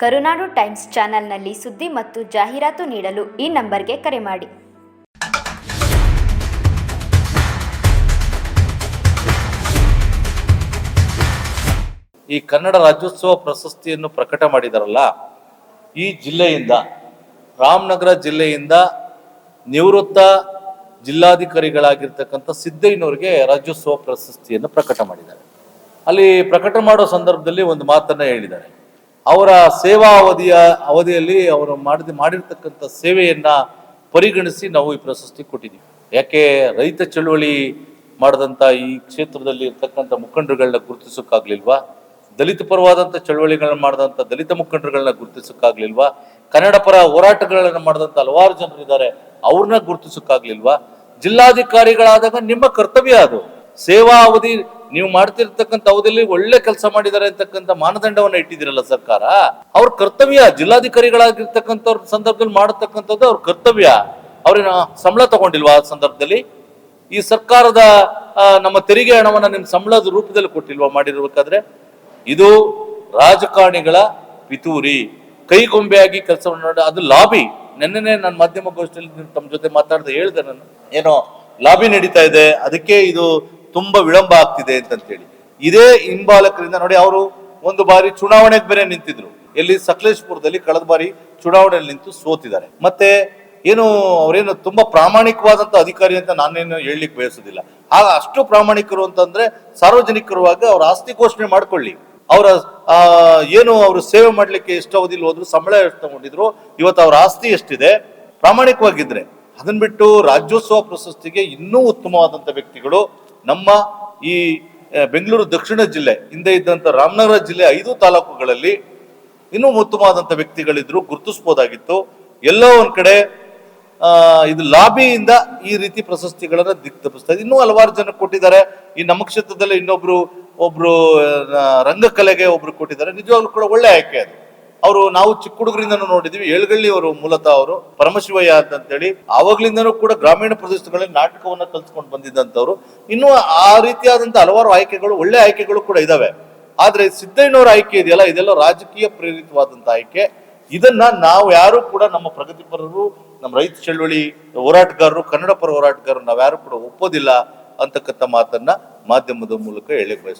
ಕರುನಾಡು times ಚಾನೆಲ್ನಲ್ಲಿ ಸುದ್ದಿ ಮತ್ತು ಜಾಹೀರಾತು ನೀಡಲು ಈ ನಂಬರ್ಗೆ ಕರೆ ಮಾಡಿ. ಈ ಕನ್ನಡ ರಾಜ್ಯೋತ್ಸವ ಪ್ರಶಸ್ತಿಯನ್ನು ಪ್ರಕಟ ಮಾಡಿದಾರಲ್ಲ, ಈ ಜಿಲ್ಲೆಯಿಂದ, ರಾಮನಗರ ಜಿಲ್ಲೆಯಿಂದ ನಿವೃತ್ತ ಜಿಲ್ಲಾಧಿಕಾರಿಗಳಾಗಿರ್ತಕ್ಕಂಥ ಸಿದ್ದಯ್ಯನವರಿಗೆ ರಾಜ್ಯೋತ್ಸವ ಪ್ರಶಸ್ತಿಯನ್ನು ಪ್ರಕಟ ಮಾಡಿದ್ದಾರೆ. ಅಲ್ಲಿ ಪ್ರಕಟ ಮಾಡೋ ಸಂದರ್ಭದಲ್ಲಿ ಒಂದು ಮಾತನ್ನು ಹೇಳಿದ್ದಾರೆ. ಅವರ ಸೇವಾ ಅವಧಿಯ ಅವಧಿಯಲ್ಲಿ ಅವರು ಮಾಡಿದ ಮಾಡಿರ್ತಕ್ಕಂಥ ಸೇವೆಯನ್ನು ಪರಿಗಣಿಸಿ ನಾವು ಈ ಪ್ರಶಸ್ತಿ ಕೊಟ್ಟಿದ್ದೀವಿ. ಯಾಕೆ ರೈತ ಚಳುವಳಿ ಮಾಡಿದಂಥ ಈ ಕ್ಷೇತ್ರದಲ್ಲಿ ಇರ್ತಕ್ಕಂಥ ಮುಖಂಡರುಗಳನ್ನ ಗುರುತಿಸೋಕ್ಕಾಗ್ಲಿಲ್ವಾ? ದಲಿತ ಪರವಾದಂಥ ಚಳುವಳಿಗಳನ್ನ ಮಾಡಿದಂಥ ದಲಿತ ಮುಖಂಡರುಗಳನ್ನ ಗುರುತಿಸೋಕ್ಕಾಗ್ಲಿಲ್ವಾ? ಕನ್ನಡ ಪರ ಹೋರಾಟಗಳನ್ನು ಮಾಡಿದಂಥ ಹಲವಾರು ಜನರಿದ್ದಾರೆ ಅವ್ರನ್ನ ಗುರುತಿಸೋಕ್ಕಾಗ್ಲಿಲ್ವಾ? ಜಿಲ್ಲಾಧಿಕಾರಿಗಳಾದಾಗ ನಿಮ್ಮ ಕರ್ತವ್ಯ ಅದು. ಸೇವಾ ಅವಧಿ ನೀವು ಮಾಡ್ತಿರ್ತಕ್ಕಂಥ ಅವಧಿಯಲ್ಲಿ ಒಳ್ಳೆ ಕೆಲಸ ಮಾಡಿದ್ದಾರೆ ಅಂತಕ್ಕಂಥ ಮಾನದಂಡವನ್ನ ಇಟ್ಟಿದ್ದೀರಲ್ಲ ಸರ್ಕಾರ. ಅವ್ರ ಕರ್ತವ್ಯ ಜಿಲ್ಲಾಧಿಕಾರಿಗಳಾಗಿರ್ತಕ್ಕಂಥವ್ರ ಸಂದರ್ಭದಲ್ಲಿ ಮಾಡತಕ್ಕಂಥದ್ದು ಅವ್ರ ಕರ್ತವ್ಯ. ಅವ್ರೇನು ಸಂಬಳ ತಗೊಂಡಿಲ್ವಾ ಆ ಸಂದರ್ಭದಲ್ಲಿ? ಈ ಸರ್ಕಾರದ ನಮ್ಮ ತೆರಿಗೆ ಹಣವನ್ನ ನಿಮ್ ಸಂಬಳದ ರೂಪದಲ್ಲಿ ಕೊಟ್ಟಿಲ್ವಾ ಮಾಡಿರ್ಬೇಕಾದ್ರೆ? ಇದು ರಾಜಕಾರಣಿಗಳ ಪಿತೂರಿ. ಕೈಗೊಂಬೆಯಾಗಿ ಕೆಲಸವನ್ನು ಅದು ಲಾಬಿ. ನೆನ್ನೆನೆ ನಾನು ಮಾಧ್ಯಮ ಗೋಷ್ಠಿಯಲ್ಲಿ ತಮ್ಮ ಜೊತೆ ಮಾತಾಡ್ದೆ ಹೇಳ್ದೆ ನಾನು. ಏನೋ ಲಾಬಿ ನಡೀತಾ ಇದೆ. ಅದಕ್ಕೆ ಇದು ತುಂಬಾ ವಿಳಂಬ ಆಗ್ತಿದೆ ಅಂತಂತೇಳಿ. ಇದೇ ಹಿಂಬಾಲಕರಿಂದ ನೋಡಿ ಅವರು ಒಂದು ಬಾರಿ ಚುನಾವಣೆಗೆ ಬೇರೆ ನಿಂತಿದ್ರು. ಎಲ್ಲಿ ಸಕಲೇಶ್ಪುರದಲ್ಲಿ ಕಳೆದ ಬಾರಿ ಚುನಾವಣೆಯಲ್ಲಿ ನಿಂತು ಸೋತಿದ್ದಾರೆ. ಮತ್ತೆ ಏನು ಅವರೇನು ತುಂಬಾ ಪ್ರಾಮಾಣಿಕವಾದಂತ ಅಧಿಕಾರಿ ಅಂತ ನಾನೇನು ಹೇಳಲಿಕ್ಕೆ ಬಯಸುದಿಲ್ಲ. ಆಗ ಅಷ್ಟು ಪ್ರಾಮಾಣಿಕರು ಅಂತಂದ್ರೆ ಆಗ ಅವ್ರ ಆಸ್ತಿ ಘೋಷಣೆ ಮಾಡ್ಕೊಳ್ಳಿ. ಅವರ ಏನು ಅವರು ಸೇವೆ ಮಾಡ್ಲಿಕ್ಕೆ ಎಷ್ಟು ಅವಧಿಲಿ ಹೋದ್ರು ಸಂಬಳ ಎಷ್ಟು ತಗೊಂಡಿದ್ರು, ಇವತ್ತು ಅವ್ರ ಆಸ್ತಿ ಎಷ್ಟಿದೆ, ಪ್ರಾಮಾಣಿಕವಾಗಿದ್ರೆ ಅದನ್ನ ಬಿಟ್ಟು ರಾಜ್ಯೋತ್ಸವ ಪ್ರಶಸ್ತಿಗೆ ಇನ್ನೂ ಉತ್ತಮವಾದಂತ ವ್ಯಕ್ತಿಗಳು ನಮ್ಮ ಈ ಬೆಂಗಳೂರು ದಕ್ಷಿಣ ಜಿಲ್ಲೆ, ಹಿಂದೆ ಇದ್ದಂಥ ರಾಮನಗರ ಜಿಲ್ಲೆ ಐದು ತಾಲೂಕುಗಳಲ್ಲಿ ಇನ್ನೂ ಉತ್ತಮವಾದಂಥ ವ್ಯಕ್ತಿಗಳಿದ್ರು, ಗುರುತಿಸ್ಬೋದಾಗಿತ್ತು. ಎಲ್ಲೋ ಒಂದು ಕಡೆ ಇದು ಲಾಬಿಯಿಂದ ಈ ರೀತಿ ಪ್ರಶಸ್ತಿಗಳನ್ನು ದಿಕ್ ತಪ್ಪಿಸ್ತಾ ಇದೆ. ಇನ್ನೂ ಹಲವಾರು ಜನ ಕೊಟ್ಟಿದ್ದಾರೆ. ಈ ನಮ್ಮ ಕ್ಷೇತ್ರದಲ್ಲಿ ಇನ್ನೊಬ್ರು, ಒಬ್ರು ರಂಗಕಲೆಗೆ ಒಬ್ರು ಕೊಟ್ಟಿದ್ದಾರೆ. ನಿಜವಾಗ್ಲೂ ಕೂಡ ಒಳ್ಳೆ ಆಯ್ಕೆ ಅದು. ಅವರು ನಾವು ಚಿಕ್ಕ ಹುಡುಗರಿಂದ ನೋಡಿದ್ವಿ. ಏಳ್ಗಳ್ಳಿ ಅವರು ಮೂಲತಃ ಅವರು ಪರಮಶಿವಯ್ಯ ಅಂತೇಳಿ. ಆವಾಗ್ಲಿಂದನೂ ಕೂಡ ಗ್ರಾಮೀಣ ಪ್ರದೇಶಗಳಲ್ಲಿ ನಾಟಕವನ್ನ ಕಲ್ತ್ಕೊಂಡು ಬಂದಿದ್ದಂಥವ್ರು. ಇನ್ನೂ ಆ ರೀತಿಯಾದಂತಹ ಹಲವಾರು ಆಯ್ಕೆಗಳು, ಒಳ್ಳೆ ಆಯ್ಕೆಗಳು ಕೂಡ ಇದಾವೆ. ಆದ್ರೆ ಸಿದ್ದಯ್ಯನವರ ಆಯ್ಕೆ ಇದೆಯಲ್ಲ? ಇದೆಲ್ಲ ರಾಜಕೀಯ ಪ್ರೇರಿತವಾದಂತಹ ಆಯ್ಕೆ. ಇದನ್ನ ನಾವು ಯಾರು ಕೂಡ ನಮ್ಮ ಪ್ರಗತಿಪರರು ನಮ್ಮ ರೈತ ಚಳವಳಿ ಹೋರಾಟಗಾರರು, ಕನ್ನಡ ಪರ ಹೋರಾಟಗಾರರು ನಾವ್ಯಾರು ಕೂಡ ಒಪ್ಪೋದಿಲ್ಲ ಅಂತಕ್ಕಂಥ ಮಾತನ್ನ ಮಾಧ್ಯಮದ ಮೂಲಕ ಹೇಳಿ ಬಯಸ್ತೀವಿ.